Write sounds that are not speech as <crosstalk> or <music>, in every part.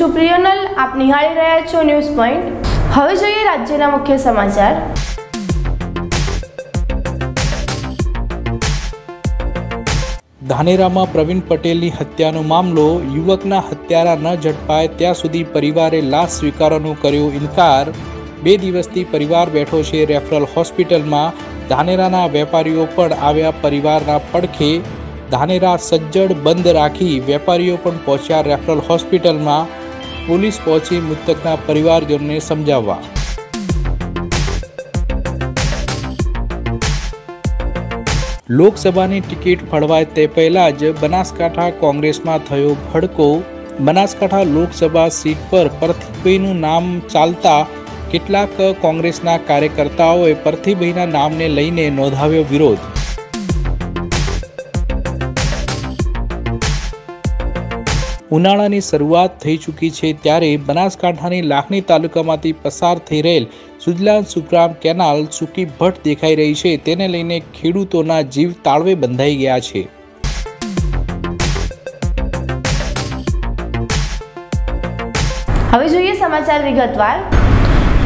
છું પ્રિયનલ, આપ નિહાળી રહ્યા છો ન્યૂઝ પોઈન્ટ. હવે જોઈએ રાજ્યના મુખ્ય સમાચાર. ધાનેરામાં પ્રવીણ પટેલની હત્યાનો મામલો, યુવકના હત્યારા ન ઝડપાય ત્યાં સુધી પરિવારે લાશ સ્વીકારવાનો કર્યો ઇનકાર. બે દિવસથી પરિવાર બેઠો છે રેફરલ હોસ્પિટલમાં. ધાનેરાના વેપારીઓ પણ આવ્યા પરિવારના પડખે. ધાનેરા સજ્જડ બંધ રાખી વેપારીઓ પણ પહોંચ્યા રેફરલ હોસ્પિટલમાં. પોલીસ પહોંચી મૃતકના પરિવારજનોને સમજાવવા. લોકસભાની ટિકિટ ફળવાય તે પહેલા જ બનાસકાંઠા કોંગ્રેસમાં થયો ભડકો. બનાસકાંઠા લોકસભા સીટ પર પરથીભાઈનું નામ ચાલતા કેટલાક કોંગ્રેસના કાર્યકર્તાઓએ પરથીભાઈના નામને લઈને નોંધાવ્યો વિરોધ. ઉનાળાની શરૂઆત થઈ ચૂકી છે ત્યારે બનાસકાંઠાની લાખણી તાલુકામાંથી પસાર થઈ રહેલ સુજલાન સુખરામ કેનાલ સૂકી ભટ્ટ દેખાઈ રહી છે. તેને લઈને ખેડૂતોના જીવ તાળવે બંધાઈ ગયા છે. હવે જોઈએ સમાચાર વિગતવાર.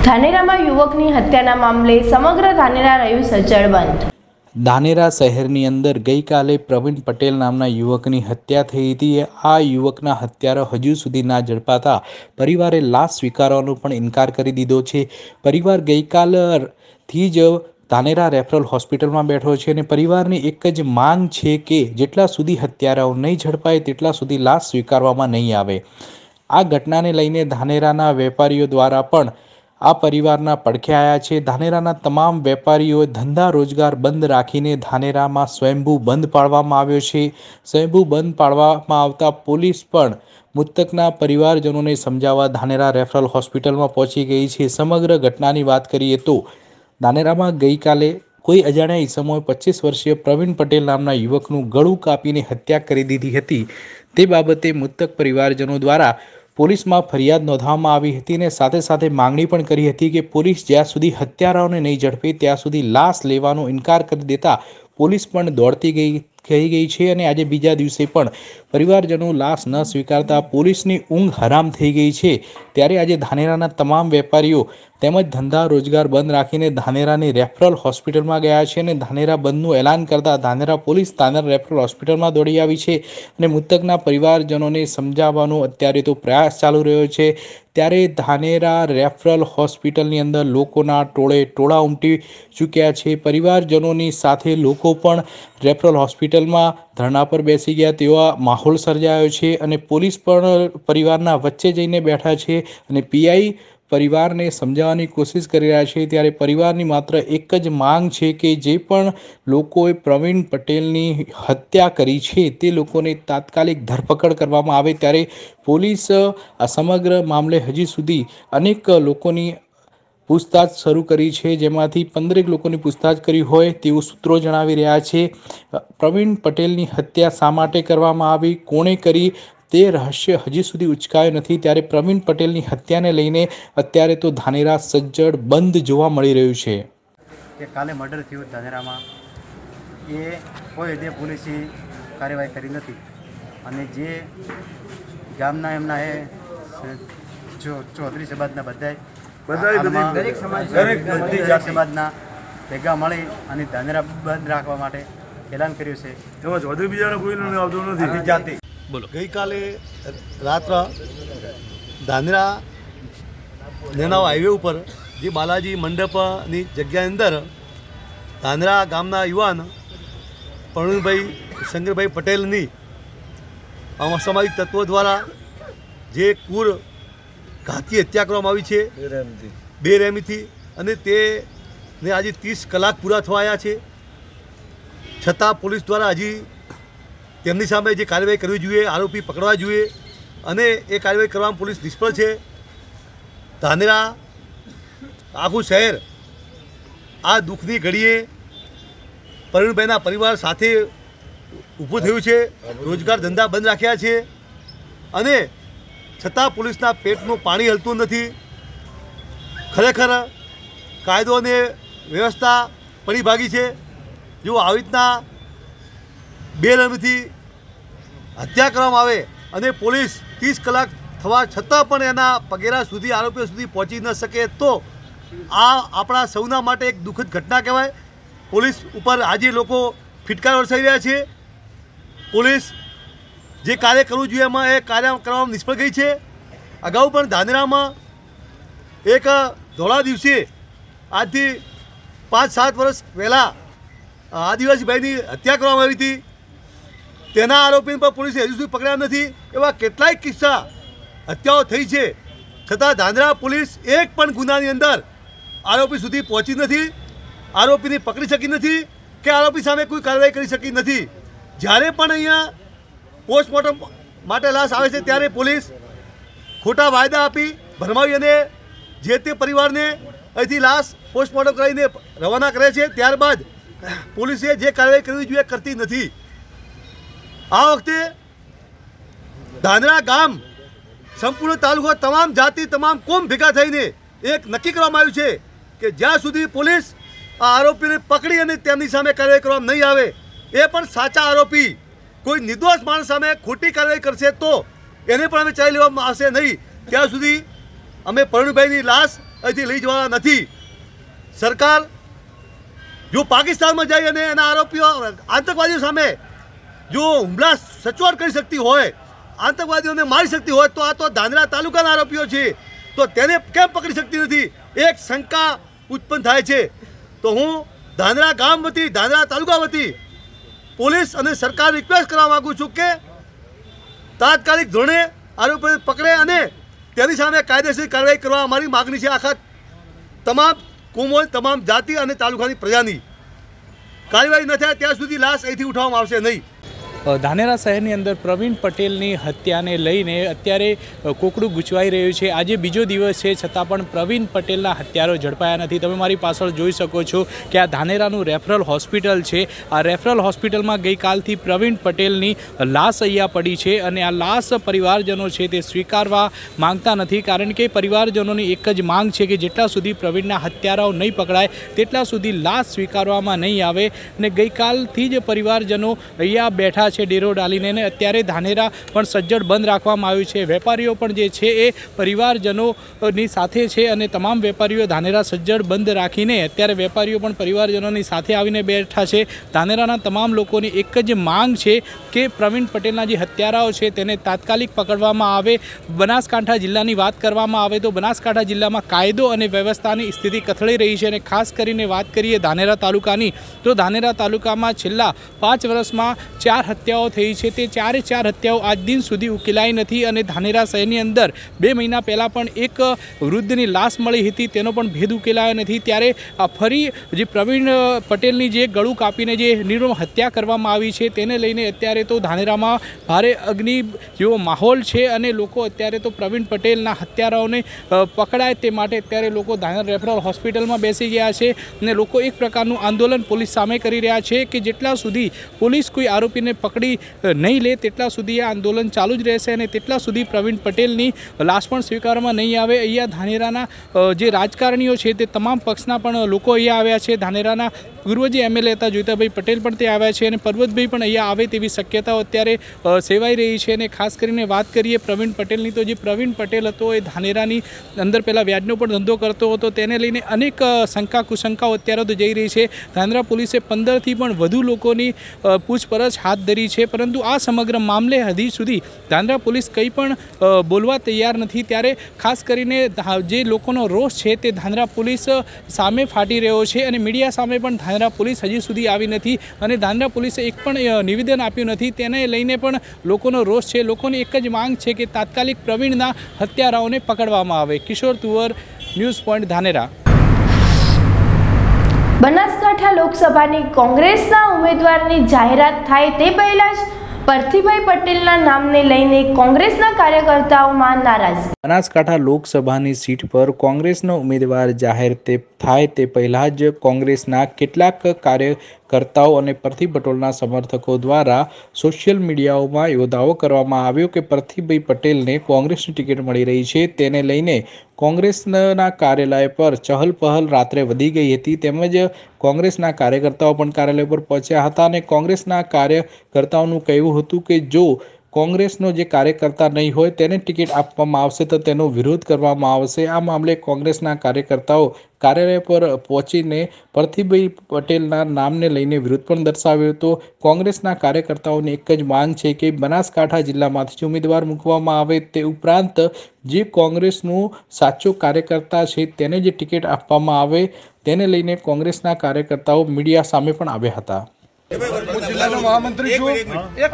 ધાનેરામાં યુવકની હત્યાના મામલે સમગ્ર ધાનેરા રહ્યું સજ્જડ બંધ. ધાનેરા શહેરની અંદર ગઈકાલે પ્રવીણ પટેલ નામના યુવકની હત્યા થઈ હતી. આ યુવકના હત્યારો હજુ સુધી ના ઝડપાતા પરિવારે લાશ સ્વીકારવાનો પણ ઇનકાર કરી દીધો છે. પરિવાર ગઈકાલથી જ ધાનેરા રેફરલ હોસ્પિટલમાં બેઠો છે અને પરિવારની એક જ માંગ છે કે જેટલા સુધી હત્યારાઓ નહીં ઝડપાય તેટલા સુધી લાશ સ્વીકારવામાં નહીં આવે. આ ઘટનાને લઈને ધાનેરાના વેપારીઓ દ્વારા પણ આ પરિવારના પડખે છે. ધાનેરાના તમામ વેપારીઓએ ધંધા રોજગાર બંધ રાખીને ધાનેરામાં સ્વયંભૂ બંધ પાડવામાં આવ્યો છે. સ્વયંભૂ બંધ પાડવામાં આવતા પોલીસ પણ મૃતકના પરિવારજનોને સમજાવવા ધાનેરા રેફરલ હોસ્પિટલમાં પહોંચી ગઈ છે. સમગ્ર ઘટનાની વાત કરીએ તો ધાનેરામાં ગઈકાલે કોઈ અજાણ્યા ઈસમોએ પચીસ વર્ષીય પ્રવીણ પટેલ નામના યુવકનું ગળું કાપીને હત્યા કરી દીધી હતી. તે બાબતે મૃતક પરિવારજનો દ્વારા પોલીસમાં ફરિયાદ નોંધવામાં આવી હતી અને સાથે સાથે માંગણી પણ કરી હતી કે પોલીસ જ્યાં સુધી હત્યારાઓને નહીં ઝડપે, ત્યાં સુધી લાશ લેવાનો ઇનકાર કરી દેતા પોલીસ પણ દોડતી ગઈ થઈ ગઈ છે અને આજે બીજા દિવસે પણ પરિવારજનો લાશ ન સ્વીકારતા પોલીસની ઊંઘ હરામ થઈ ગઈ છે. ત્યારે આજે ધાનેરાના તમામ વેપારીઓ તેમજ ધંધા રોજગાર બંધ રાખીને ધાનેરાની રેફરલ હોસ્પિટલમાં ગયા છે અને ધાનેરા બંધનું એલાન કરતા ધાનેરા પોલીસ ધાનેરા રેફરલ હોસ્પિટલમાં દોડી આવી છે અને મૃતકના પરિવારજનોને સમજાવવાનો અત્યારે તો પ્રયાસ ચાલુ રહ્યો છે. ત્યારે ધાનેરા રેફરલ હોસ્પિટલની અંદર લોકોના ટોળે ટોળા ઉમટી ચૂક્યા છે. પરિવારજનોની સાથે લોકો પણ રેફરલ હોસ્પિટલમાં ધરણા પર બેસી ગયા. તેવા માહોલ સર્જાયો છે અને પોલીસ પણ પરિવારના વચ્ચે જઈને બેઠા છે અને પીઆઈ પરિવારને સમજાવવાની કોશિશ કરી રહ્યા છે. ત્યારે પરિવારની માત્ર એક જ માંગ છે કે જે પણ લોકોએ પ્રવીણ પટેલની હત્યા કરી છે તે લોકોને તાત્કાલિક ધરપકડ કરવામાં આવે. ત્યારે પોલીસ આ સમગ્ર મામલે હજી સુધી અનેક લોકોની પૂછતાછ શરૂ કરી છે. જેમાંથી પંદરેક લોકોની પૂછતાછ કરી હોય તેવું સૂત્રો જણાવી રહ્યા છે. પ્રવીણ પટેલની હત્યા શા માટે કરવામાં આવી? કોણે કરી? તે રહસ્ય હજી સુધી ઉચકાયું નથી. ત્યારે પ્રવીણ પટેલની હત્યાને લઈને અત્યારે તો ધાનેરા સજ્જડ બંધ જોવા મળી રહ્યું છે. કે કાલે મર્ડર થયું ધાનેરામાં. એ કોઈ રીતે પોલીસી કાર્યવાહી કરી નથી. અને જે ગામના એમના એ ચૌધરી સમાજના બધાય બધી- દરેક સમાજ- દરેક બધી દરેક સમાજના ભેગા મળી અને ધાનેરા બંધ રાખવા માટે એલાન કર્યું છે. એમાં ચૌધરી બીજાનો કોઈ આવતો નથી. જાતિ. ગઈકાલે રાત્ર ધાનેરા નેનાવ હાઈવે ઉપર જે બાલાજી મંડપની જગ્યા અંદર ધાનેરા ગામના યુવાન પ્રવીણભાઈ શંકરભાઈ પટેલની સામાજિક તત્વો દ્વારા જે કુર ઘાતી હત્યા કરવામાં આવી છે. બેરહેમીથી. અને તેને આજે ત્રીસ કલાક પૂરા થવા આવ્યા છે. છતાં પોલીસ દ્વારા હજી તેમની સામે જે કાર્યવાહી કરવી જોઈએ આરોપી પકડવા જોઈએ. અને એ કાર્યવાહી કરવામાં પોલીસ નિષ્ફળ છે. ધાનેરા આખું શહેર આ દુઃખની ઘડીએ પ્રવીણભાઈના પરિવાર સાથે ઊભું થયું છે. રોજગાર ધંધા બંધ રાખ્યા છે. અને છતાં પોલીસના પેટનું પાણી હલતું નથી. ખરેખર કાયદો અને વ્યવસ્થા પરિભાગી છે. જો આવી રીતના બેરમથી હત્યા કરવામાં આવે અને પોલીસ ત્રીસ કલાક થવા છતાં પણ એના પગેરા સુધી, આરોપીઓ સુધી પહોંચી ન શકે, તો આ આપણા સૌના માટે એક દુઃખદ ઘટના કહેવાય. પોલીસ ઉપર આજે લોકો ફિટકાર વરસાઈ રહ્યા છે. પોલીસ જે કાર્ય કરવું જોઈએ એમાં એ કાર્ય કરવામાં નિષ્ફળ ગઈ છે. અગાઉ પણ ધાનેરામાં એક ધોળા દિવસે, આજથી પાંચ સાત વર્ષ પહેલાં આદિવાસી ભાઈની હત્યા કરવામાં આવી હતી. તેના આરોપીને પણ પોલીસે હજુ સુધી પકડ્યા નથી. એવા કેટલાય કિસ્સા હત્યાઓ થઈ છે. છતાં ધાંધ્રા પોલીસ એક પણ ગુનાની અંદર આરોપી સુધી પહોંચી નથી. આરોપીને પકડી શકી નથી કે આરોપી સામે કોઈ કાર્યવાહી કરી શકી નથી. જ્યારે પણ અહીંયા પોસ્ટમોર્ટમ માટે લાશ આવે છે ત્યારે પોલીસ ખોટા વાયદા આપી ભરમાવી અને જે તે પરિવારને અહીંથી લાશ પોસ્ટમોર્ટમ કરાવીને રવાના કરે છે. ત્યારબાદ પોલીસે જે કાર્યવાહી કરવી જોઈએ કરતી નથી. આ વખતે ધાનરા ગામ સંપૂર્ણ તાલુકો તમામ જાતિ, તમામ કોમ ભેગા થઈને એક નક્કી કરવામાં આવ્યું છે કે જ્યાં સુધી પોલીસ આ આરોપીને પકડી અને તેમની સામે કાર્યવાહી કરવામાં નહીં આવે, એ પણ સાચા આરોપી કોઈ નિર્દોષ માણસ સામે ખોટી કાર્યવાહી કરશે તો એને પણ અમે ચાલી લેવામાં આવશે નહીં. ત્યાં સુધી અમે પરણભાઈની લાશ અહીંથી લઈ જવાના નથી. સરકાર જો પાકિસ્તાનમાં જઈ અને એના આરોપીઓ આતંકવાદીઓ સામે જો હુમલા સચોટ કરી શકતી હોય, આતંકવાદીઓને મારી શકતી હોય, તો આ તો ધાંધ્રા તાલુકાના આરોપીઓ છે. તો તેને કેમ પકડી શકતી નથી? એક શંકા ઉત્પન્ન થાય છે. તો હું ધાંધ્રા ગામ વતી ધાંધ્રા તાલુકા વતી પોલીસ અને સરકાર રિક્વેસ્ટ કરવા માગું છું કે તાત્કાલિક ધોરણે આરોપીને પકડે અને તેની સામે કાયદેસર કાર્યવાહી કરવા અમારી માગણી છે. આખા તમામ કોમો, તમામ જાતિ અને તાલુકાની પ્રજાની. કાર્યવાહી ન થાય ત્યાં સુધી લાશ અહીંથી ઉઠાવવામાં આવશે નહીં. ધાનેરા શહેરની અંદર પ્રવીણ પટેલની હત્યાને લઈને અત્યારે કોકડું ગૂંચવાઈ રહ્યું છે. આજે બીજો દિવસ છે, છતાં પણ પ્રવીણ પટેલના હત્યારો ઝડપાયા નથી. તમે મારી પાછળ જોઈ શકો છો કે આ ધાનેરાનું રેફરલ હોસ્પિટલ છે. આ રેફરલ હોસ્પિટલમાં ગઈકાલથી પ્રવીણ પટેલની લાશ અહીંયા પડી છે અને આ લાશ પરિવારજનો છે તે સ્વીકારવા માંગતા નથી. કારણ કે પરિવારજનોની એક જ માંગ છે કે જેટલા સુધી પ્રવીણના હત્યારાઓ નહીં પકડાય, તેટલા સુધી લાશ સ્વીકારવામાં નહીં આવે. અને ગઈકાલથી જ પરિવારજનો અહીંયા બેઠા છે ડેરો ડાલીને અત્યારે ધાનેરા પણ સજ્જડ બંધ રાખવામાં આવ્યું છે. વેપારીઓ પણ જે છે એ પરિવારજનોની સાથે છે અને તમામ વેપારીઓ ધાનેરા સજ્જડ બંધ રાખીને અત્યારે વેપારીઓ પણ પરિવારજનોની સાથે આવીને બેઠા છે. ધાનેરાના તમામ લોકોની એક જ માંગ છે કે પ્રવીણ પટેલના જે હત્યારાઓ છે તેને તાત્કાલિક પકડવામાં આવે. બનાસકાંઠા જિલ્લાની વાત કરવામાં આવે તો બનાસકાંઠા જિલ્લામાં કાયદો અને વ્યવસ્થાની સ્થિતિ કથળી રહી છે અને ખાસ કરીને વાત કરીએ ધાનેરા તાલુકાની તો ધાનેરા તાલુકામાં છેલ્લા પાંચ વર્ષમાં ચાર હત્યાઓ થઈ છે. તે ચારે ચાર હત્યાઓ આજ દિન સુધી ઉકેલાઈ નથી અને ધાનેરા શહેરની અંદર બે મહિના પહેલાં પણ એક વૃદ્ધની લાશ મળી હતી. તેનો પણ ભેદ ઉકેલાયો નથી. ત્યારે ફરી જે પ્રવીણ પટેલની જે ગળું કાપીને જે નિર્મમ હત્યા કરવામાં આવી છે તેને લઈને અત્યારે તો ધાનેરામાં ભારે અગ્નિ જેવો માહોલ છે અને લોકો અત્યારે તો પ્રવીણ પટેલના હત્યારાઓને પકડાય તે માટે અત્યારે લોકો ધાનેરા રેફરલ હોસ્પિટલમાં બેસી ગયા છે અને લોકો એક પ્રકારનું આંદોલન પોલીસ સામે કરી રહ્યા છે કે જેટલા સુધી પોલીસ કોઈ આરોપીને પકડી અ, નહીં લે તેટલા સુધી આ આંદોલન ચાલુ જ રહેશે અને તેટલા સુધી પ્રવીણ પટેલની લાશ પણ સ્વીકારવામાં નહીં આવે. અહીંયા ધાનેરાના જે રાજકારણીઓ છે તે તમામ પક્ષના પણ લોકો અહીંયા આવ્યા છે. ધાનેરાના પૂર્વ જે એમએલએ હતા જોઈતાભાઈ પટેલ પણ તે આવ્યા છે અને પર્વતભાઈ પણ અહીંયા આવે તેવી શક્યતાઓ અત્યારે સેવાઈ રહી છે અને ખાસ કરીને વાત કરીએ પ્રવીણ પટેલની તો જે પ્રવીણ પટેલ હતો એ ધાનેરાની અંદર પહેલાં વ્યાજનો પણ ધંધો કરતો હતો. તેને લઈને અનેક શંકા કુશંકાઓ અત્યારે તો જઈ રહી છે. ધાનેરા પોલીસે પંદરથી પણ વધુ લોકોની પૂછપરછ હાથ ધરી છે, પરંતુ આ સમગ્ર મામલે હજી સુધી ધાંધ્રા પોલીસ કંઈ પણ બોલવા તૈયાર નથી. ત્યારે ખાસ કરીને જે લોકોનો રોષ છે તે ધાંધ્રા પોલીસ સામે ફાટી રહ્યો છે અને મીડિયા સામે પણ ધાંધ્રા પોલીસ હજી સુધી આવી નથી અને ધાંધ્રા પોલીસે એક પણ નિવેદન આપ્યું નથી. તેને લઈને પણ લોકોનો રોષ છે. લોકોની એક જ માંગ છે કે તાત્કાલિક પ્રવીણના હત્યારાઓને પકડવામાં આવે. Kishor Tuvar, news point Dhanera. Banaskantha લોકસભાની કોંગ્રેસના ઉમેદવારની જાહેરાત થાય તે પહેલા જ પરથીભાઈ પટેલના નામને લઈને કોંગ્રેસના કાર્યકર્તાઓમાં નારાજગી બનાસકાંઠા લોકસભાની સીટ પર કોંગ્રેસનો ઉમેદવાર જાહેર તે થાય તે પહેલાં જ કોંગ્રેસના કેટલાક કાર્યકર્તાઓ અને પરથી પટોલના સમર્થકો દ્વારા સોશિયલ મીડિયાઓમાં એવો દાવો કરવામાં આવ્યો કે પરથીભાઈ પટેલને કોંગ્રેસની ટિકિટ મળી રહી છે. તેને લઈને કોંગ્રેસના કાર્યાલય પર ચહલ પહલ રાત્રે વધી ગઈ હતી. તેમજ કોંગ્રેસના કાર્યકર્તાઓ પણ કાર્યાલય પર પહોંચ્યા હતા અને કોંગ્રેસના કાર્યકર્તાઓનું કહેવું હતું કે જો કોંગ્રેસનો જે કાર્યકર્તા નહીં હોય તેને ટિકિટ આપવામાં આવશે તો તેનો વિરોધ કરવામાં આવશે. આ મામલે કોંગ્રેસના કાર્યકર્તાઓ કાર્યાલય પર પહોંચીને પ્રતિભાઈ પટેલના નામને લઈને વિરોધ પણ દર્શાવ્યો હતો. કોંગ્રેસના કાર્યકર્તાઓની એક જ માંગ છે કે બનાસકાંઠા જિલ્લામાંથી ઉમેદવાર મૂકવામાં આવે તે ઉપરાંત જે કોંગ્રેસનું સાચો કાર્યકર્તા છે તેને જે ટિકિટ આપવામાં આવે તેને લઈને કોંગ્રેસના કાર્યકર્તાઓ મીડિયા સામે પણ આવ્યા હતા. હું જિલ્લાનો મહામંત્રી છું.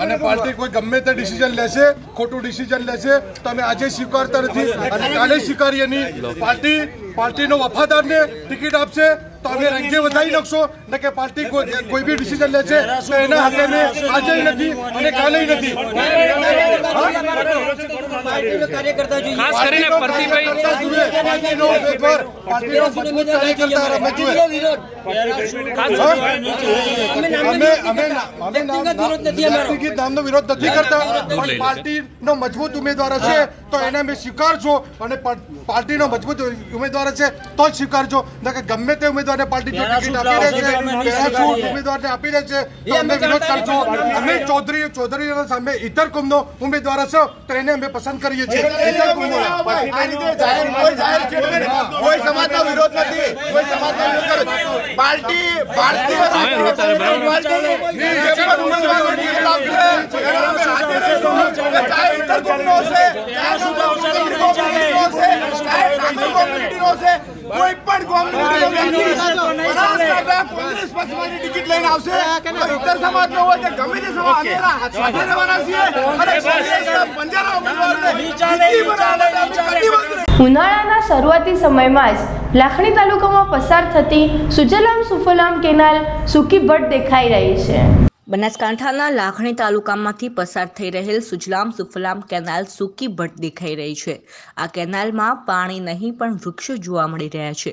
અને પાર્ટી કોઈ ગમે તે ડિસિઝન લેશે ખોટું ડિસિઝન લેશે તો અમે આજે સ્વીકારતા નથી. અને કાલે સ્વીકારીએ નહીં. પાર્ટી પાર્ટીનો વફાદારને ટિકિટ આપશે તો અમે રંગે વધારી નાખશો. ને કે પાર્ટી કોઈ બી ડિસિઝન લે છે તો એના હાથે અમે આજે નથી અને કાલે નથી ખાસ કરીને ઉમેદવાર નામનો વિરોધ નથી કરતા પણ પાર્ટીનો મજબૂત ઉમેદવાર હશે તો એને અમે સ્વીકારજો અને પાર્ટીનો મજબૂત ઉમેદવાર હશે તો જ સ્વીકારજો કે ગમે તે ઉમેદવારને પાર્ટી ટિકિટ આપી દે છે ઉમેદવારને આપી દે છે તો અમે વિરોધ કરજો અમે ચૌધરી ચૌધરી સામે ઇતર કુમનો ઉમેદવાર હશે તો એને અમે પસંદ કરીએ છીએ ઇતર કુમનો આ રીતે જાહેર કોઈ જાહેર ચૂંટણી કોઈ સમાજનો વિરોધ નથી કોઈ સમાજનો વિરોધ નથી પાર્ટી ભારતીય પાર્ટીની જે પણ ઉમેદવારો ટિકિટ આપશે એનો અમે હાજર રહીશું. કે ચાહે ઇતર કોમનો હશે, ચાહે સુપ્રીમ કોર્ટનો હશે, ચાહે ઠાકોર કોમ્યુનિટીનો હશે, કોઈ પણ કોમ્યુનિટીનો બનાસકાંઠા કોંગ્રેસ પક્ષમાંથી ટિકિટ લઈને આવશે. તો સમાજ નો હોય ગમે તે સમાજ સાથે રહેવાના છીએ. ઉનાળાના શરૂઆતી સમયમાં જ લાખણી તાલુકામાં પસાર થતી સુજલામ સુફલામ કેનાલ સૂકી ભટ્ટ દેખાઈ રહી છે. બનાસકાંઠાના લાખણી તાલુકામાંથી પસાર થઈ રહેલ સુજલામ સુફલામ કેનાલ સૂકી ભટ્ટ દેખાઈ રહી છે. આ કેનાલમાં પાણી નહીં, પણ વૃક્ષો જોવા મળી રહ્યા છે.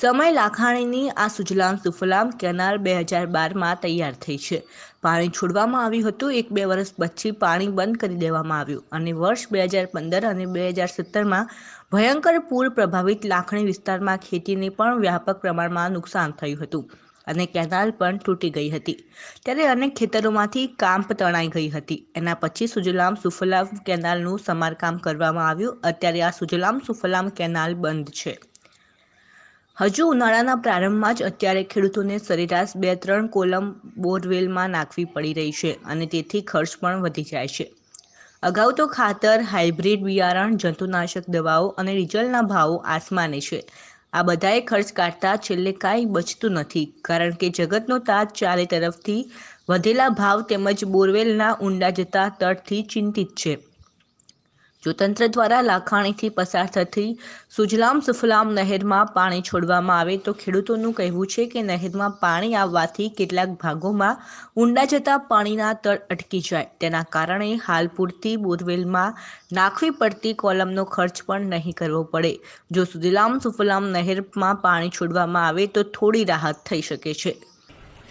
સમય લાખાણીની આ સુજલામ સુફલામ કેનાલ બે હજાર બારમાં તૈયાર થઈ છે. પાણી છોડવામાં આવ્યું હતું, એક બે વર્ષ પછી પાણી બંધ કરી દેવામાં આવ્યું અને વર્ષ બે હજાર પંદર અને બે હજાર સત્તરમાં ભયંકર પૂર પ્રભાવિત લાખણી વિસ્તારમાં ખેતીને પણ વ્યાપક પ્રમાણમાં નુકસાન થયું હતું. અને કેનાલ પણ તૂટી ગઈ હતી. ત્યારે અનેક ખેતરોમાંથી કાંપ તણાઈ ગઈ હતી. એના પછી સુજલામ સુફલામ કેનાલનું સમારકામ કરવામાં આવ્યું. અત્યારે આ સુજલામ સુફલામ કેનાલ બંધ છે. હજુ ઉનાળાના પ્રારંભમાં જ અત્યારે ખેડૂતોને સરેરાશ બે ત્રણ કોલમ બોરવેલમાં નાખવી પડી રહી છે અને તેથી ખર્ચ પણ વધી જાય છે. અગાઉ તો ખાતર, હાઇબ્રિડ બિયારણ, જંતુનાશક દવાઓ અને ડીઝલના ભાવો આસમાને છે. આ બધાએ ખર્ચ કાઢતા છેલ્લે કાંઈ બચતું નથી. કારણ કે જગતનો તાજ ચારે તરફથી વધેલા ભાવ તેમજ બોરવેલના ઊંડા જતા તટથી ચિંતિત છે. જો તંત્ર દ્વારા લાખાણીથી પસાર થતી સુજલામ સુફલામ નહેરમાં પાણી છોડવામાં આવે તો ખેડૂતોનું કહેવું છે કે નહેરમાં પાણી આવવાથી કેટલાક ભાગોમાં ઊંડા જતા પાણીના તળ અટકી જાય. તેના કારણે હાલ પૂરતી બોરવેલમાં નાખવી પડતી કોલમનો ખર્ચ પણ નહીં કરવો પડે. જો સુજલામ સુફલામ નહેરમાં પાણી છોડવામાં આવે તો થોડી રાહત થઈ શકે છે.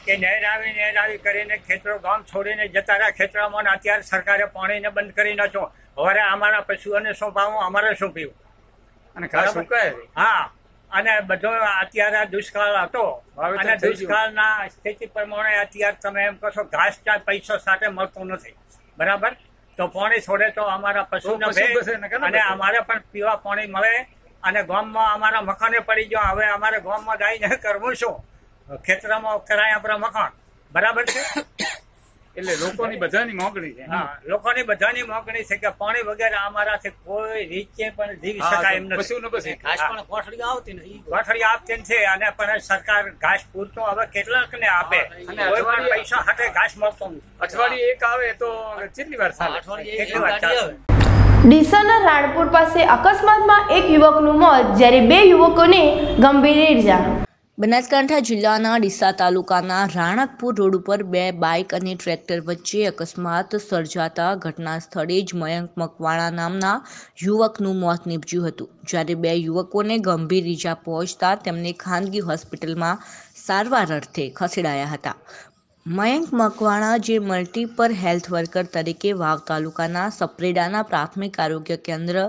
કે નહેર આવી નહેર આવી કરીને ખેતરો ગામ છોડીને જતા રહ્યા. ખેતરોમાં અત્યારે સરકારે પાણીને બંધ કરી નાખ્યો. હવે અમારા પશુઓને શું પાવું અમારે શું પીવું અને. હા. અને બધો અત્યારે દુષ્કાળ હતો. અને દુષ્કાળના સ્થિતિ પ્રમાણે અત્યારે તમે એમ કહો ઘાસ પૈસો સાથે મળતું નથી. બરાબર? તો પાણી છોડે તો અમારા પશુને પશુ અને અમારે પણ પીવા પાણી મળે. અને ગામમાં અમારા મકાને પડી ગયો. હવે અમારે ગામમાં ગાઈને કરવું શું? ખેતરમાં કરાય આપણા મકાન. બરાબર છે? <coughs> એટલે લોકોની બધાની મોકણી છે હા. લોકોની બધાની મોકણી છે કે પાણી વગેરે અમારાથી કોઈ રીતે પણ જીવી શકાય એમ નથી. ને નથી પછી. હા. કોઠડી આપતી છે અને પણ સરકાર ઘાસ પૂરતો હવે કેટલાક ને આપે અને કોઈ પણ પૈસા હાટે ઘાસ મળતો નથી. અઠવાડિયે એક આવે તો કેટલી વાર ચાલે? કેટલી વાર ચાલે? ડીસાના રાણપુર પાસે અકસ્માતમાં એક યુવકનું મોત જ્યારે બે યુવકોને ગંભીર ઇજા બનાસકાંઠા જિલ્લાના ડીસા તાલુકાના રાણકપુર રોડ ઉપર બે બાઇક અને ટ્રેક્ટર વચ્ચે અકસ્માત સર્જાતા ઘટના સ્થળે જ મયંક મકવાણા નામના યુવકનું મોત નીપજ્યું હતું. જ્યારે બે યુવકોને ગંભીર ઈજા પહોંચતા તેમને ખાનગી હોસ્પિટલમાં સારવાર અર્થે ખસેડાયા હતા. મયંક મકવાણા જે મલ્ટીપર હેલ્થ વર્કર તરીકે વાવ તાલુકાના સપરેડાના પ્રાથમિક આરોગ્ય કેન્દ્ર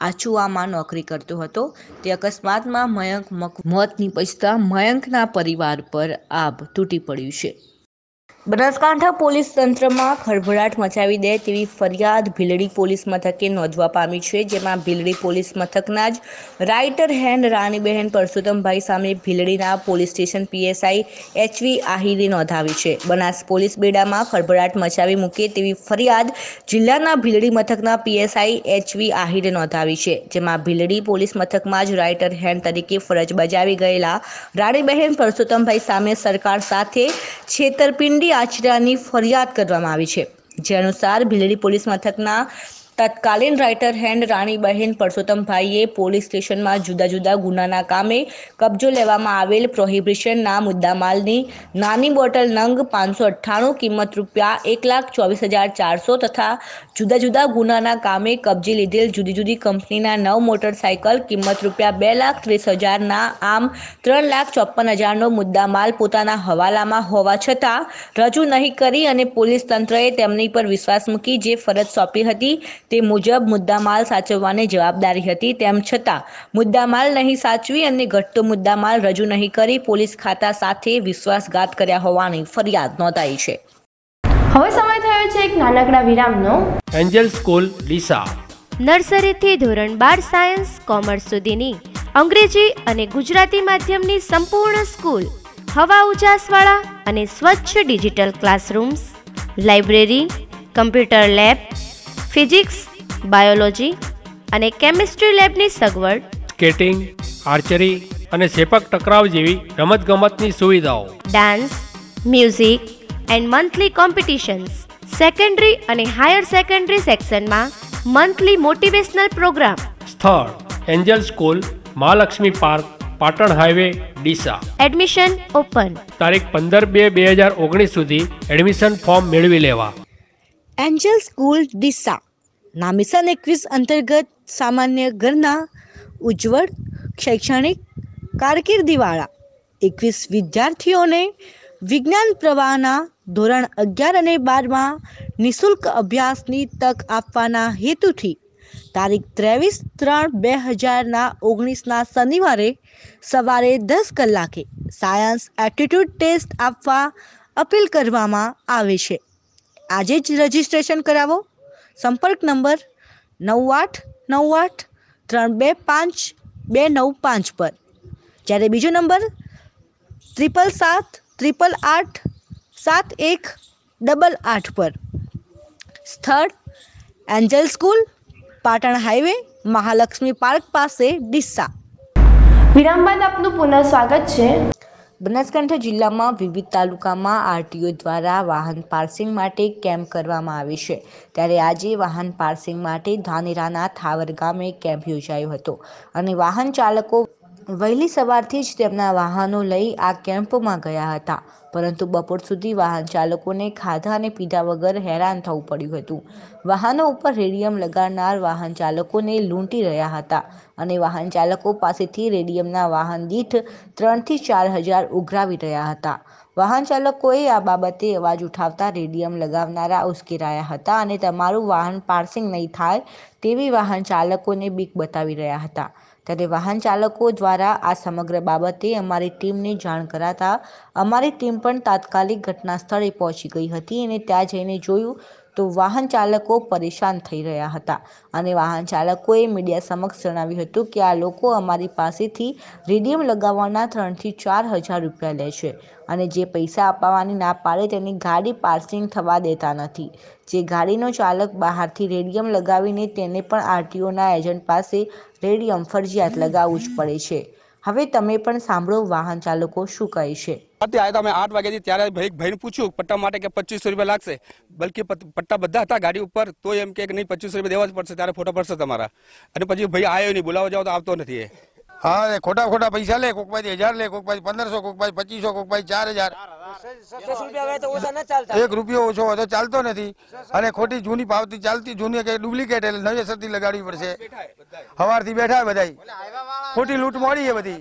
આચુઆમાં નોકરી કરતો હતો. તે અકસ્માતમાં મયંક મક મોત નીપજતા મયંકના પરિવાર પર આભ તૂટી પડ્યું છે. બનાસકાંઠા પોલીસ તંત્રમાં ખળભળાટ મચાવી દે તેવી ફરિયાદ ભીલડી પોલીસ મથકે નોંધવા પામી છે, જેમાં ભીલડી પોલીસ મથકના જ રાઇટર હેન્ડ રાણીબહેન પરસોત્તમભાઈ સામે ભીલડીના police station PSI HV Ahire નોંધાવી છે. બનાસ પોલીસ બેડામાં ખળભળાટ મચાવી મૂકે તેવી ફરિયાદ જિલ્લાના ભીલડી મથકના પીએસઆઈ એચવી આહિરે નોંધાવી છે, જેમાં ભીલડી પોલીસ મથકમાં જ રાઇટર હેન્ડ તરીકે ફરજ બજાવી ગયેલા રાણીબહેન પરસોત્તમભાઈ સામે સરકાર સાથે છેતરપિંડી આચર્યાની ફરિયાદ કરવામાં આવી છે. જે અનુસાર ભીલડી પોલીસ મથકના તત્કાલીન રાઇટર હેન્ડ રાણીબહેન પરસોત્તમભાઈએ પોલીસ સ્ટેશનમાં જુદા જુદા ગુનાના કામે કબજો લેવામાં આવેલ પ્રોહિબિશનના મુદ્દામાલની નાની બોટલ નંગ પાંચસો અઠ્ઠાણું કિંમત રૂપિયા એક લાખ ચોવીસ હજાર ચારસો તથા જુદા જુદા ગુનાના કામે કબજે લીધેલ જુદી જુદી કંપનીના નવ મોટરસાયકલ કિંમત રૂપિયા બે લાખ ત્રીસ હજારના આમ ત્રણ લાખ ચોપન હજારનો મુદ્દામાલ પોતાના હવાલામાં હોવા છતાં રજૂ નહીં કરી અને પોલીસ તંત્રએ તેમની પર વિશ્વાસ મૂકી જે ફરજ સોંપી હતી તે મુજબ મુદ્દામાલ સાચવવાની જવાબદારી હતી તેમ છતાં મુદ્દામાલ નહીં સાચવી અને ઘટતો મુદ્દામાલ રજૂ નહીં કરી પોલીસ ખાતા સાથે વિશ્વાસઘાત કર્યા હોવાની ફરિયાદ નોંધાઈ છે. હવે સમય થયો છે એક નાનકડા વિરામનો. Angel school Deesa. નર્સરીથી ધોરણ બાર સાયન્સ કોમર્સ સુધીની અંગ્રેજી અને ગુજરાતી માધ્યમની સંપૂર્ણ સ્કૂલ હવા ઉજાસવાળા અને સ્વચ્છ digital classrooms library computer lab physics biology અને કેમિસ્ટ્રી લેબની સગવડ. સ્કેટિંગ આર્ચરી અને સેપક ટકરાવ જેવી રમતગમતની સુવિધાઓ. Dance music and monthly competitions. Secondary અને હાયર સેકન્ડરી સેક્શનમાં મંથલી મોટિવેશનલ પ્રોગ્રામ. સ્થળ Angel school Mahalaxmi park Patan highway Deesa. Admission open. તારીખ પંદર બે બે હજાર ઓગણીસ સુધી એડમિશન ફોર્મ મેળવી લેવા. Angel school Deesa. ના એકવીસ અંતર્ગત સામાન્ય ઘરના ઉજ્જવળ, શૈક્ષણિક કારકિર્દીવાળા. એકવીસ વિદ્યાર્થીઓને વિજ્ઞાન પ્રવાહના ધોરણ અગિયાર અને બારમાં નિઃશુલ્ક અભ્યાસની તક આપવાના હેતુથી તારીખ ત્રેવીસ ત્રણ બે હજારના ઓગણીસના શનિવારે સવારે દસ કલાકે સાયન્સ એપ્ટિટ્યૂડ ટેસ્ટ આપવા અપીલ કરવામાં આવે છે. આજે જ રજિસ્ટ્રેશન કરાવો. સંપર્ક નંબર નવ આઠ નવ આઠ, ત્રણ બે પાંચ, બે નવ પાંચ પર. જ્યારે બીજો નંબર ત્રિપલ સાત, ત્રિપલ આઠ, સાત એક, ડબલ આઠ પર. સ્થળ Angel school, Patan highway, Mahalaxmi park પાસે ડીસા. વિરામ બાદ આપનું પુનઃ સ્વાગત છે. બનાસકાંઠા જિલ્લામાં વિવિધ તાલુકામાં આરટીઓ દ્વારા વાહન પાર્સિંગ માટે કેમ્પ કરવામાં આવે છે. ત્યારે આજે વાહન પાર્સિંગ માટે ધાનેરાના થાવર ગામે કેમ્પ યોજાયો હતો અને વાહન ચાલકો વહેલી સવારથી જ તેમના વાહનો લઈ આ કેમ્પમાં ગયા હતા. પરંતુ બપોર સુધી વાહન ચાલકોને ખાધા અને પીધા વગર હેરાન થવું પડ્યું હતું. વાહનો ઉપર રેડિયમ લગાડનાર વાહન ચાલકોને લૂંટી રહ્યા હતા અને વાહન ચાલકો પાસેથી રેડિયમના વાહન દીઠ ત્રણથી ચાર હજાર ઉઘરાવી રહ્યા હતા. વાહન ચાલકોએ આ બાબતે અવાજ ઉઠાવતા રેડિયમ લગાવનારા ઉશ્કેરાયા હતા અને તમારું વાહન પાર્સિંગ નહીં થાય તેવી વાહન ચાલકોને બીક બતાવી રહ્યા હતા. ત્યારે વાહન ચાલકો દ્વારા આ સમગ્ર બાબતે અમારી ટીમને જાણ કરાતા અમારી ટીમ પણ તાત્કાલિક ઘટના સ્થળે પહોંચી ગઈ હતી અને ત્યાં જઈને જોયું તો વાહન ચાલકો પરેશાન થઈ રહ્યા હતા. અને વાહન ચાલકોએ મીડિયા સમક્ષ જણાવ્યું હતું કે આ લોકો અમારી પાસેથી રેડિયમ લગાવવાના ત્રણથી ચાર હજાર રૂપિયા લે છે અને જે પૈસા અપાવવાની ના પાડે તેની ગાડી પાર્સિંગ થવા દેતા નથી. જે ગાડીનો ચાલક બહારથી રેડિયમ લગાવીને તેને પણ આરટીઓના એજન્ટ પાસે રેડિયમ ફરજિયાત લગાવવું જ પડે છે. હવે તમે પણ સાંભળો વાહન ચાલકો શું કહે છે. આવ્યા આઠ વાગ્યાથી ત્યારે ભાઈ ભાઈને પૂછ્યું, પટ્ટા માટે કે પચીસો રૂપિયા લાગશે? બલકે પટ્ટા બધા હતા ગાડી ઉપર તો એમ કે નહીં, પચીસો રૂપિયા દેવા જ પડશે, ત્યારે ફોટો પડશે તમારા. અને પછી ભાઈ આવ્યો નહીં બોલાવવા જાવ તો આવતો નથી એ. હા એ ખોટા ખોટા પૈસા લે કોક પાસે હજાર લે કોક પાસે પંદરસો કોક પાસે પચીસો કોક પાસે ચાર હજાર. એક રૂપિયો ઓછો હોય તો ચાલતો નથી. અને ખોટી જૂની પાવતી ચાલતી જૂની કે ડુપ્લિકેટ એટલે નવી સતી લગાડવી પડશે. સવારથી બેઠા બધા ખોટી લૂંટ મોડી છે બધી.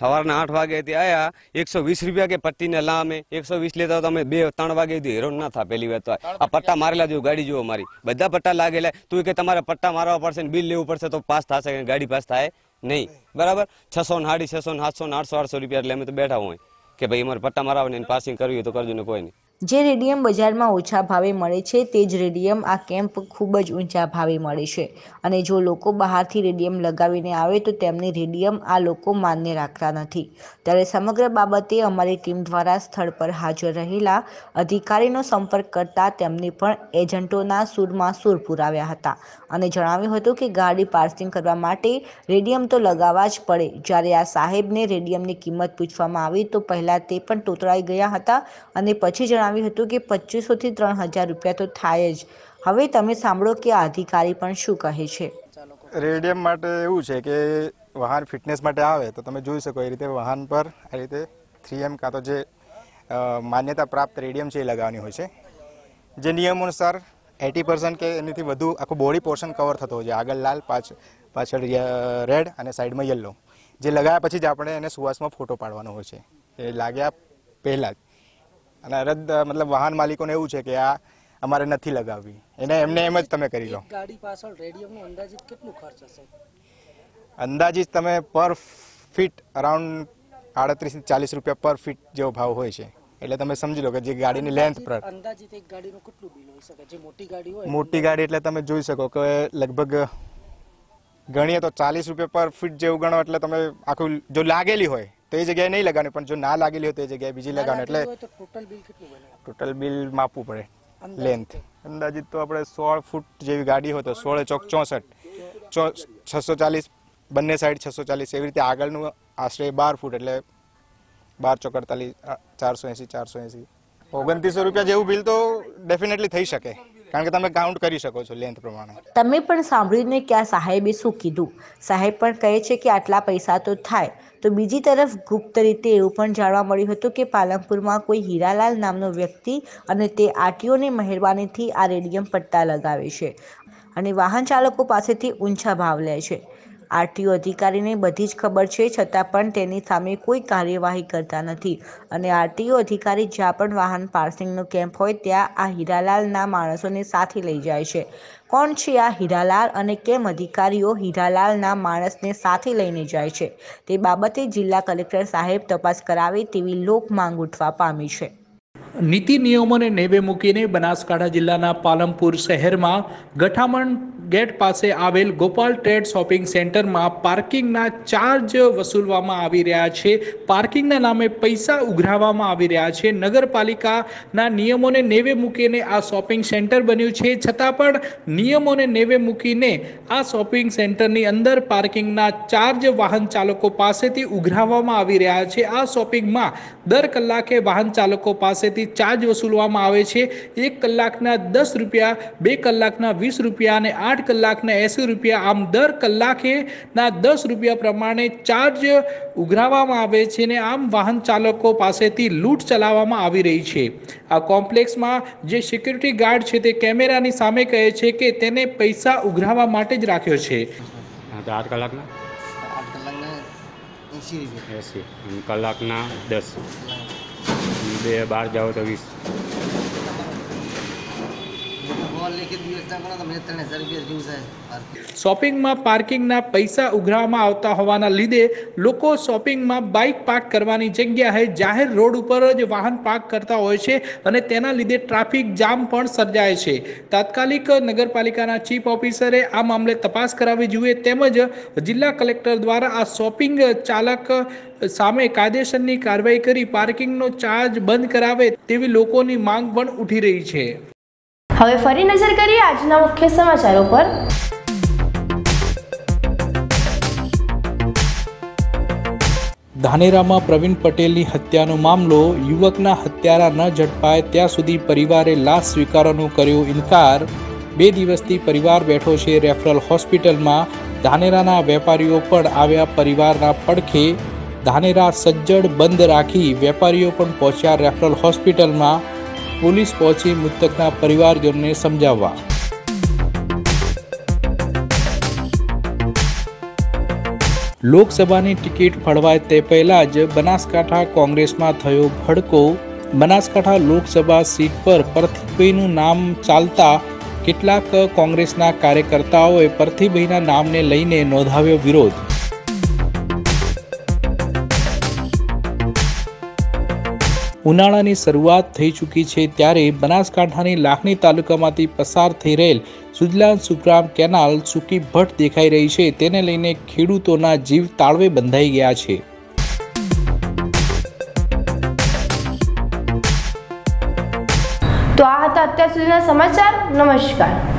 સવારના આઠ વાગ્યાથી આયા એકસો વીસ રૂપિયા કે પટ્ટીને લા અમે એકસો વીસ લેતા તમે અમે બે ત્રણ વાગે સુધી હેરાન ના થાય પેલી વાત તો. આ પટ્ટા મારેલા જેવું ગાડી જુઓ મારી. બધા પટ્ટા લાગેલા. તું કે તમારે પટ્ટા મારવા પડશે ને બિલ લેવું પડશે તો પાસ થશે કે ગાડી પાસ થાય. નહીં. બરાબર? છસો સાડી છસો ને સાતસો આઠસો આઠસો રૂપિયા એટલે અમે તો બેઠા હોય કે ભાઈ અમારે પટ્ટા મારાવને પાસિંગ કરવી હોય તો કરજો ને કોઈ નહીં. જે રેડિયમ બજારમાં ઓછા ભાવે મળે છે, તે જ રેડિયમ આ કેમ્પ ખૂબ જ ઊંચા ભાવે મળે છે. અને જો લોકો બહારથી રેડિયમ લગાવીને આવે, તો તેમની રેડિયમ આ લોકો માન્ય રાખતા નથી. ત્યારે સમગ્ર બાબતે અમારી ટીમ દ્વારા સ્થળ પર હાજર રહેલા અધિકારીનો સંપર્ક કરતા તેમને પણ એજન્ટોના સૂરમાં સૂર પુરાવ્યા હતા. અને જણાવ્યું હતું કે ગાડી પાર્સિંગ કરવા માટે રેડિયમ તો લગાવવા જ પડે. જ્યારે આ સાહેબને રેડિયમની કિંમત પૂછવામાં આવી, તો પહેલાં તે પણ તોતરાઈ ગયા હતા અને પછી જણાવ્યું હતું કે પચીસોથી ત્રણ હજાર રૂપિયા તો થાય જ. હવે તમે સાંભળો કે આ અધિકારી પણ શું કહે છે. રેડિયમ માટે એવું છે કે વાહન ફિટનેસ માટે આવે તો તમે જોઈ શકો એ રીતે વાહન પર આ રીતે થ્રી એમ કાં તો જે માન્યતા પ્રાપ્ત રેડિયમ છે એ લગાવવાની હોય છે. જે નિયમ અનુસાર એટી પર્સન્ટ કે એનાથી વધુ આખું બોડી પોર્શન કવર થતો હોય છે. આગળ લાલ, પાછ, પાછળ રેડ અને સાઈડમાં યલો. જે લગાવ્યા પછી જ આપણે એને સુવાસમાં ફોટો પાડવાનો હોય છે. એ લાગ્યા પહેલાં જ. અને રદ મતલબ વાહન માલિકોને એવું છે કે આ અમારે નથી લગાવવી. એને એમને એમ જ તમે કરી લો. ગાડી પાછળ રેડિયમનો અંદાજિત કેટલું ખર્ચ હશે? અંદાજિત તમે પર ફીટ અરાઉન્ડ આડત્રીસથી ચાલીસ રૂપિયા પર ફીટ જેવો ભાવ હોય છે. એટલે તમે સમજી લો કે જે ગાડીની લેન્થ પર. અંદાજિત એક ગાડીનું કેટલું બિલ હોઈ શકે? જે મોટી ગાડી હોય. મોટી ગાડી એટલે તમે જોઈ શકો કે લગભગ ગણીએ તો ચાલીસ રૂપિયા પર ફીટ જેવું ગણો એટલે તમે આખું જો લાગેલી હોય તો એ જગ્યાએ નહીં લગાવવાની પણ જો ના લાગેલી હોય તો એ જગ્યાએ બીજી લગાવવાની એટલે ટોટલ બિલ કેટલું બને? ટોટલ બિલ માપવું પડે લેન્થ અંદાજિત તો આપણે સોળ ફૂટ જેવી ગાડી હોય તો સોળે ચોક ચોસઠ. છસો ચાલીસ બંને સાઈડ છસો ચાલીસ. એવી રીતે આગળનું આશરે બાર ફૂટ એટલે બાર ચોક અડતાલીસ ચારસો એંસી ચારસો એંસી. ઓગણત્રીસો રૂપિયા જેવું બિલ તો ડેફિનેટલી થઈ શકે કારણ કે તમે કાઉન્ટ કરી શકો છો લેન્થ પ્રમાણે. તમે પણ સાંભળ્યું ને કે આ સાહેબે શું કીધું? સાહેબ પણ કહે છે કે આટલા પૈસા તો થાય તો બીજી તરફ ગુપ્ત રીતે એવું પણ જાણવા મળ્યું હતું કે પાલનપુરમાં કોઈ હીરાલાલ નામનો વ્યક્તિ અને તે આટીઓની મહેરબાનીથી આ રેડિયમ પટ્ટા લગાવે છે અને વાહન ચાલકો પાસેથી ઊંચા ભાવ લે છે. આરટીઓ અધિકારીને બધી જ ખબર છે, છતાં પણ તેની સામે કોઈ કાર્યવાહી કરતા નથી. અને આરટીઓ અધિકારી જ્યાં પણ વાહન પાર્સિંગનો કેમ્પ હોય, ત્યાં આ હીરાલાલના માણસોને સાથે લઈ જાય છે. કોણ છે આ હીરાલાલ અને કેમ અધિકારીઓ હીરાલાલના માણસને સાથે લઈને જાય છે? તે બાબતે જિલ્લા કલેક્ટર સાહેબ તપાસ કરાવે તેવી લોક માંગ ઉઠવા પામી છે. નીતિ નિયમોને નેવે મૂકીને બનાસકાંઠા જિલ્લાના પાલમપુર શહેરમાં ગઠામણ ગેટ પાસે આવેલ ગોપાલ ટ્રેડ શોપિંગ સેન્ટરમાં પાર્કિંગના ચાર્જ વસૂલવામાં આવી રહ્યા છે. પાર્કિંગના નામે પૈસા ઉઘરાવવામાં આવી રહ્યા છે. નગરપાલિકાના નિયમોને નેવે મૂકીને આ શોપિંગ સેન્ટર બન્યું છે. છતાં પણ નિયમોને નેવે મૂકીને આ શોપિંગ સેન્ટરની અંદર પાર્કિંગના ચાર્જ વાહન ચાલકો પાસેથી ઉઘરાવવામાં આવી રહ્યા છે. આ શોપિંગમાં દર કલાકે વાહન ચાલકો પાસેથી ચાર્જ વસૂલવામાં આવે છે. એક કલાકના દસ રૂપિયા બે કલાકના વીસ રૂપિયા અને આઠ કલાકના એંસી રૂપિયા. આમ દર કલાકે ના દસ રૂપિયા પ્રમાણે ચાર્જ ઉઘરાવવામાં આવે છે અને આમ વાહન ચાલકો પાસેથી લૂંટ ચલાવવામાં આવી રહી છે. આ કોમ્પ્લેક્સમાં જે સિક્યુરિટી ગાર્ડ છે તે કેમેરાની સામે કહે છે કે તેને પૈસા ઉઘરાવવા માટે જ રાખ્યો છે. આઠ કલાકના? આઠ કલાકના એંસી એસી. કલાકના દસ. બે બાર જાઓ તો વીસ બોલ લેખિત દિવસના ગણો તો મેં ત્રણ હજાર રૂપિયા જેવું થાય શોપિંગમાં પાર્કિંગના પૈસા ઉઘરાવવામાં આવતા હોવાના લીધે લોકો શોપિંગમાં બાઇક પાર્ક કરવાની જગ્યાએ જાહેર રોડ ઉપર જ વાહન પાર્ક કરતા હોય છે અને તેના લીધે ટ્રાફિક જામ પણ સર્જાય છે. તાત્કાલિક નગરપાલિકાના ચીફ ઓફિસરે આ મામલે તપાસ કરાવવી જોઈએ તેમજ જિલ્લા કલેક્ટર દ્વારા આ શોપિંગ ચાલક સામે કાયદેસરની કાર્યવાહી કરી પાર્કિંગનો ચાર્જ બંધ કરાવે તેવી લોકોની માંગ પણ ઉઠી રહી છે. હવે ફરી નજર કરીએ આજના મુખ્ય સમાચારો પર. ધાનેરામાં પ્રવીણ પટેલની હત્યાનો મામલો, યુવકના હત્યારા ન ઝડપાય ત્યાં સુધી પરિવારે લાશ સ્વીકારવાનો કર્યો ઇનકાર. બે દિવસથી પરિવાર બેઠો છે રેફરલ હોસ્પિટલમાં. ધાનેરાના વેપારીઓ પણ આવ્યા પરિવારના પડખે. ધાનેરા સજ્જડ બંધ રાખી વેપારીઓ પણ પહોંચ્યા રેફરલ હોસ્પિટલમાં. પોલીસ પહોંચી મૃતકના પરિવારજનોને સમજાવવા. લોકસભાની ટિકિટ ફળવાય તે પહેલા જ બનાસકાંઠા કોંગ્રેસમાં થયો ભડકો. બનાસકાંઠા લોકસભા સીટ પર પરથીભાઈનું નામ ચાલતા કેટલાક કોંગ્રેસના કાર્યકર્તાઓએ પરથીભાઈના નામને લઈને નોંધાવ્યો વિરોધ. ઉનાળાની શરૂઆત થઈ ચૂકી છે ત્યારે બનાસકાંઠાની લાખણી તાલુકામાંથી પસાર થઈ રહેલ સુજલામ સુફલામ કેનાલ સૂકી ભટ્ટ દેખાઈ રહી છે. તેને લઈને ખેડૂતોના જીવ તાળવે બંધાઈ ગયા છે. તો આ હતા અત્યાર સુધીના સમાચાર. નમસ્કાર.